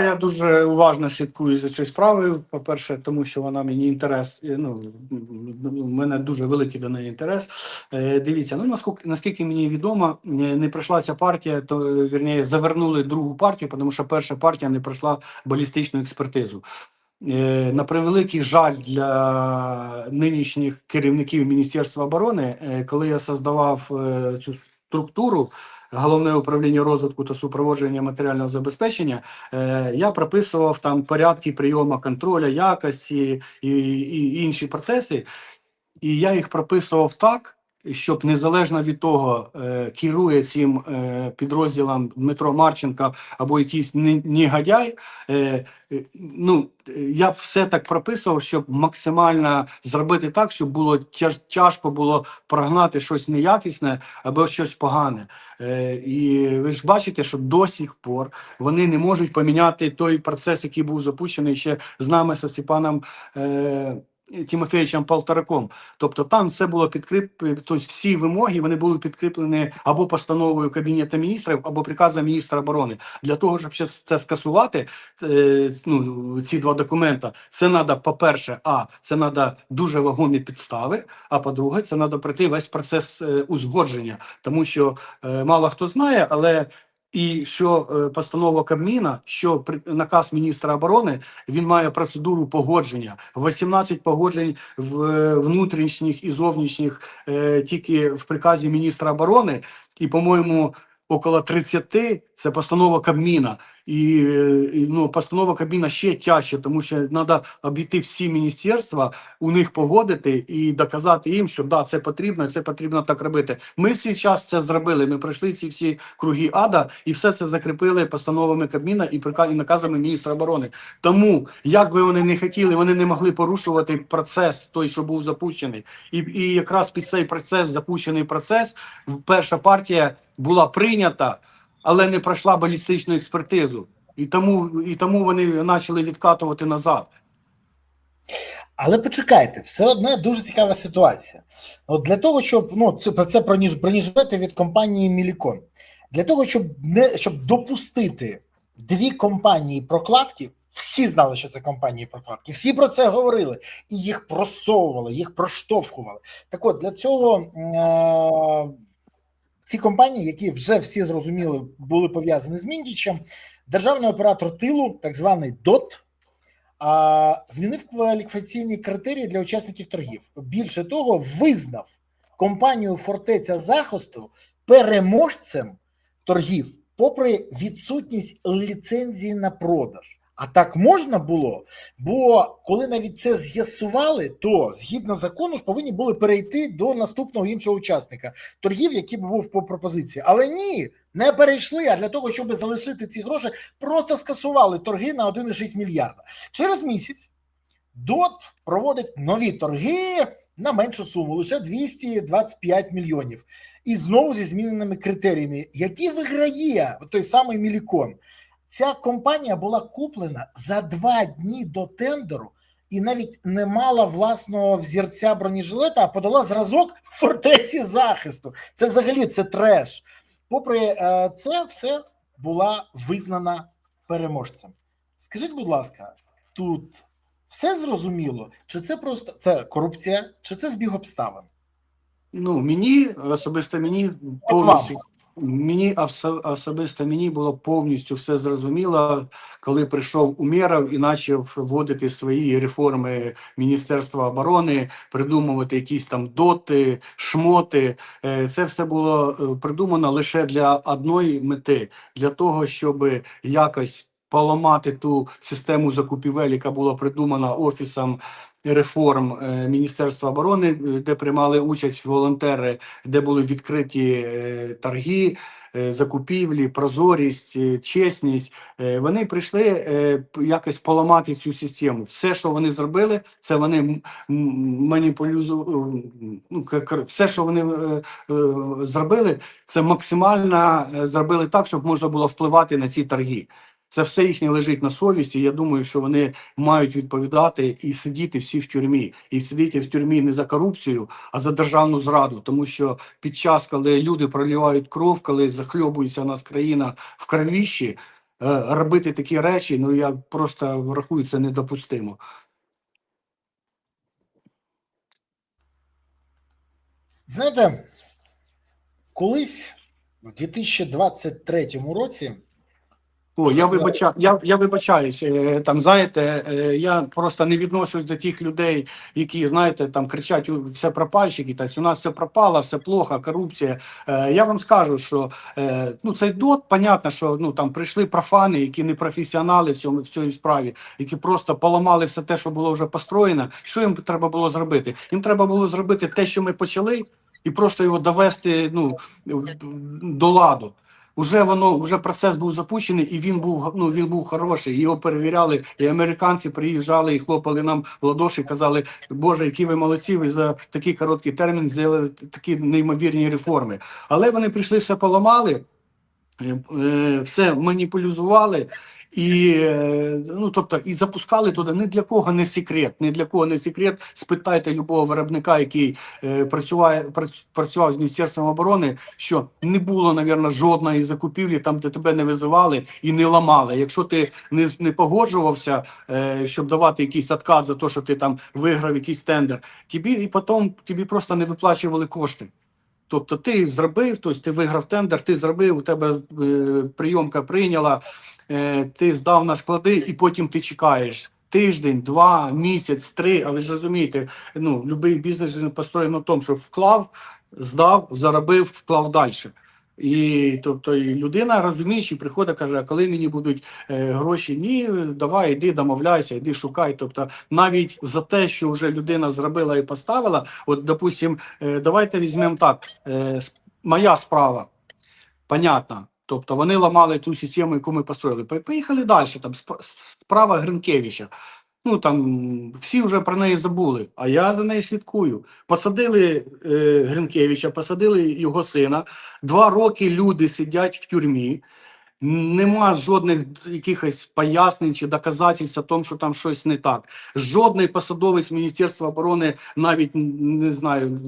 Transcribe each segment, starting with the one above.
Я дуже уважно слідкую за цією справою. По-перше, тому що вона мені інтерес. е, Ну у мене дуже великий до неї інтерес. Е, дивіться, ну наскільки наскільки мені відомо, е, не пройшла ця партія, то вірніше, завернули другу партію, тому що перша партія не пройшла балістичну експертизу. На превеликий жаль для нинішніх керівників Міністерства оборони, коли я создавав цю структуру, головне управління розвитку та супроводження матеріального забезпечення, е, я прописував там порядки прийому контроля, якості і, і інші процеси, і я їх прописував так. Щоб незалежно від того, е, керує цим е, підрозділом Дмитро Марченко або якийсь не- негодяй, е, ну я все так прописував, щоб максимально зробити так, щоб було тяжко було прогнати щось неякісне або щось погане. І ви ж бачите, що до сих пор вони не можуть поміняти той процес, який був запущений ще з нами, зі Степаном. Тимофеєвичем Полтораком. Тобто там все було підкріплено, тобто всі вимоги вони були підкріплені або постановою Кабінету міністрів, або приказом міністра оборони. Для того, щоб це скасувати, е, ну, ці два документа, це треба, по-перше, а це треба дуже вагомі підстави. А по-друге, це треба пройти весь процес е, узгодження, тому що е, мало хто знає, але. І що е, постанова Кабміна, що наказ міністра оборони, він має процедуру погодження. 18 погоджень в е, внутрішніх і зовнішніх е, тільки в приказі міністра оборони, і, по-моєму, около 30 це постанова Кабміна. І, і, ну, постанова Кабміна ще тяжче, тому що треба обійти всі міністерства, у них погодити і доказати їм, що да, це потрібно, це потрібно так робити. Ми всі час це зробили. Ми пройшли ці всі круги ада і все це закріпили постановами Кабміна і і наказами міністра оборони. Тому, як би вони не хотіли, вони не могли порушувати процес, той, що був запущений. І, і якраз під цей процес, запущений процес, перша партія була прийнята, але не пройшла балістичну експертизу. І тому, і тому вони почали відкатувати назад. Але почекайте, все одно дуже цікава ситуація. От для того, щоб ну це про це броніж, бронежилети від компанії Мілікон. Для того, щоб не щоб допустити дві компанії прокладки, всі знали, що це компанії прокладки, всі про це говорили і їх просовували, їх проштовхували. Так от для цього е- ці компанії, які вже всі зрозуміли, були пов'язані з Міндічем, державний оператор тилу, так званий ДОТ, змінив кваліфікаційні критерії для учасників торгів. Більше того, визнав компанію Фортеця захисту переможцем торгів, попри відсутність ліцензії на продаж. А так можна було, бо коли навіть це з'ясували, то згідно закону ж повинні були перейти до наступного іншого учасника торгів, який би був по пропозиції. Але ні, не перейшли. А для того, щоб залишити ці гроші, просто скасували торги на 1,6 мільярда. Через місяць ДОТ проводить нові торги на меншу суму, лише 225 мільйонів. І знову зі зміненими критеріями, які виграє той самий Мілікон. Ця компанія була куплена за два дні до тендеру і навіть не мала власного взірця бронежилета, а подала зразок фортеці захисту. Це взагалі це треш. Попри е, це, все була визнана переможцем. Скажіть, будь ласка, тут все зрозуміло? Чи це просто це корупція, чи це збіг обставин? Ну, мені особисто мені повністю мені особисто мені було повністю все зрозуміло, коли прийшов Умєров і почав вводити свої реформи Міністерства оборони, придумувати якісь там доти, шмоти. Е, Це все було е, придумано лише для одної мети, для того, щоб якось поламати ту систему закупівель, яка була придумана офісом реформ е, Міністерства оборони, е, де приймали участь волонтери, де були відкриті е, торги, закупівлі, прозорість, чесність. Вони прийшли якось поламати цю систему. Все, що вони зробили, це вони м- м- маніпулюзу. Ну, все, що вони зробили, це максимально зробили так, щоб можна було впливати на ці торги. Це все їхнє лежить на совісті. Я думаю, що вони мають відповідати і сидіти всі в тюрмі, і сидіти в тюрмі не за корупцію, а за державну зраду. Тому що під час, коли люди проливають кров, коли захльобується у нас країна в кровіщі, робити такі речі, ну я просто рахую це недопустимо. Знаєте, колись в 2023 році О, я вибачаю, я, я вибачаюсь. е, Там знаєте, е, я просто не відношусь до тих людей, які знаєте, там кричать «У, все пропальщики, так у нас все пропало, все плохо, корупція. Е, Я вам скажу, що ну цей дот, понятно, що ну там прийшли профани, які не професіонали в цьому в цій справі, які просто поламали все те, що було вже построєно. Що їм треба було зробити? Їм треба було зробити те, що ми почали, і просто його довести ну до ладу. Уже воно вже процес був запущений, і він був ну він був хороший. Його перевіряли, і американці приїжджали і хлопали нам в ладоші, казали, Боже, які ви молодці, ви за такий короткий термін зробили такі неймовірні реформи. Але вони прийшли, все поламали, е, е, все маніпулювали. І е, ну тобто і запускали туди ні для кого не секрет, ні для кого не секрет. Спитайте любого виробника, який е, працюває прац- працював з міністерством оборони, що не було, навірно, жодної закупівлі там, де тебе не визивали і не ламали. Якщо ти не, не погоджувався, е, щоб давати якийсь откат за те, що ти там виграв якийсь тендер, тобі і потім тобі просто не виплачували кошти. Тобто ти зробив, тобто ти виграв тендер, ти зробив, у тебе е, прийомка прийняла, е, ти здав на склади, і потім ти чекаєш. Тиждень, два, місяць, три. Але ж розумієте, ну будь-який бізнес він построєний на тому, що вклав, здав, заробив, вклав далі. І тобто і людина розуміючи, приходить, каже: а коли мені будуть е, гроші? Ні, давай, іди, домовляйся, іди шукай. Тобто, навіть за те, що вже людина зробила і поставила, от, допустим, е, давайте візьмемо так: е, моя справа, понятно. Тобто вони ламали ту систему, яку ми построїли. Поїхали далі. Там сп- справа Гринкевича. Ну там всі вже про неї забули, а я за нею слідкую. Посадили е, Гринкевича, посадили його сина. Два роки люди сидять в тюрмі. Нема жодних якихось пояснень чи доказательств тому, що там щось не так. Жодний посадовець Міністерства оборони навіть не знаю,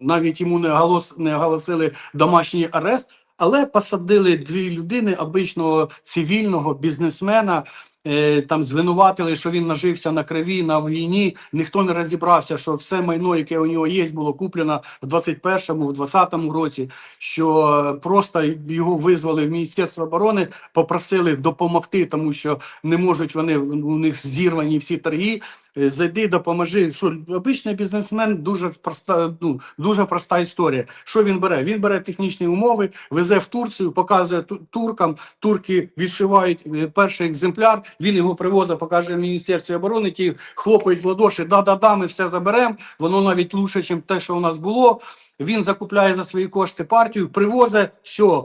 навіть йому не оголос, не оголосили домашній арест, але посадили дві людини обичного цивільного бізнесмена. Е, Там звинуватили, що він нажився на крові на війні. Ніхто не розібрався, що все майно, яке у нього є, було куплено в 21-му, в 20-му році. Що просто його визвали в Міністерство оборони, попросили допомогти, тому що не можуть вони у них зірвані всі торги. Е, Зайди, допоможи. Що обичний бізнесмен дуже проста, ну дуже проста історія. Що він бере? Він бере технічні умови, везе в Турцію, показує туркам. Турки відшивають е, перший екземпляр. Він його привозить, покаже в міністерстві оборони. Ті хлопають в ладоші. Да, да, да, ми все заберемо. Воно навіть лучше, ніж те, що у нас було. Він закупляє за свої кошти партію, привозить все.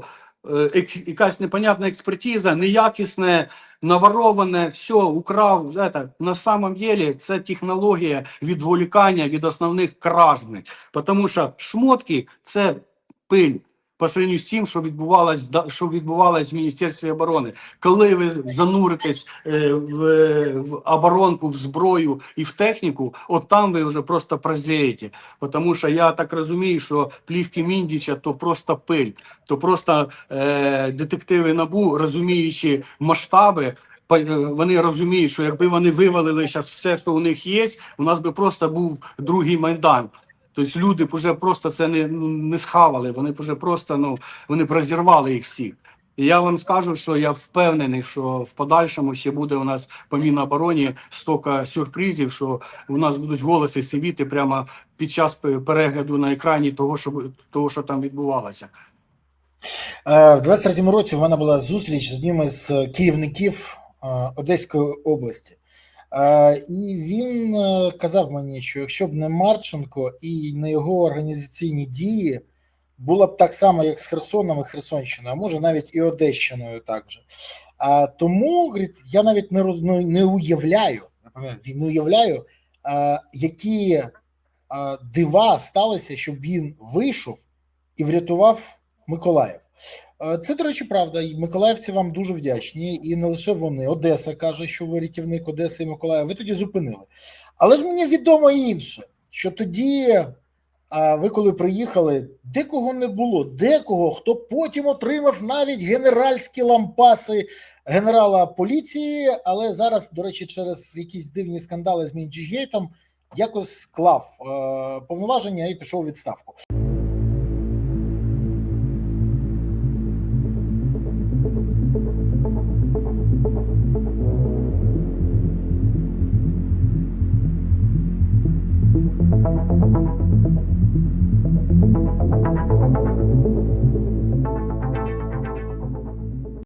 Якась непонятна експертиза, неякісне, навороване, все, украв. Это, на самом деле це технологія відволікання від основних кражних. Тому що шмотки це пиль по сравнению з тим, що відбувалось, що відбувалось в Міністерстві оборони. Коли ви зануритесь е, в, в оборонку, в зброю і в техніку, от там ви вже просто прозрієте. Тому що я так розумію, що плівки Міндіча то просто пиль, то просто е, детективи набу, розуміючи масштаби. е, Вони розуміють, що якби вони вивалили зараз все, що у них є, у нас би просто був другий майдан. Тобто люди вже просто це не, ну, не схавали, вони вже просто ну вони розірвали їх всіх. І я вам скажу, що я впевнений, що в подальшому ще буде у нас по Мінобороні стільки сюрпризів, що у нас будуть голоси сивіти прямо під час перегляду на екрані того, що того, що там відбувалося. Е, В 23-му році в мене була зустріч з одним із е, керівників е, Одеської області. І він е, казав мені, що якщо б не Марченко і не його організаційні дії, було б так само, як з Херсоном і Херсонщиною, а може навіть і Одещиною також. А тому говорить, я навіть не роз, ну, не уявляю, не уявляю, а, які а, дива сталися, щоб він вийшов і врятував Миколаїв. Це, до речі, правда. І Миколаївці вам дуже вдячні. І не лише вони. Одеса каже, що ви рятівник Одеси і Миколаїв. Ви тоді зупинили. Але ж мені відомо інше, що тоді, а, ви коли приїхали, декого не було, декого, хто потім отримав навіть генеральські лампаси генерала поліції, але зараз, до речі, через якісь дивні скандали з Мінджігейтом якось склав повноваження і пішов у відставку.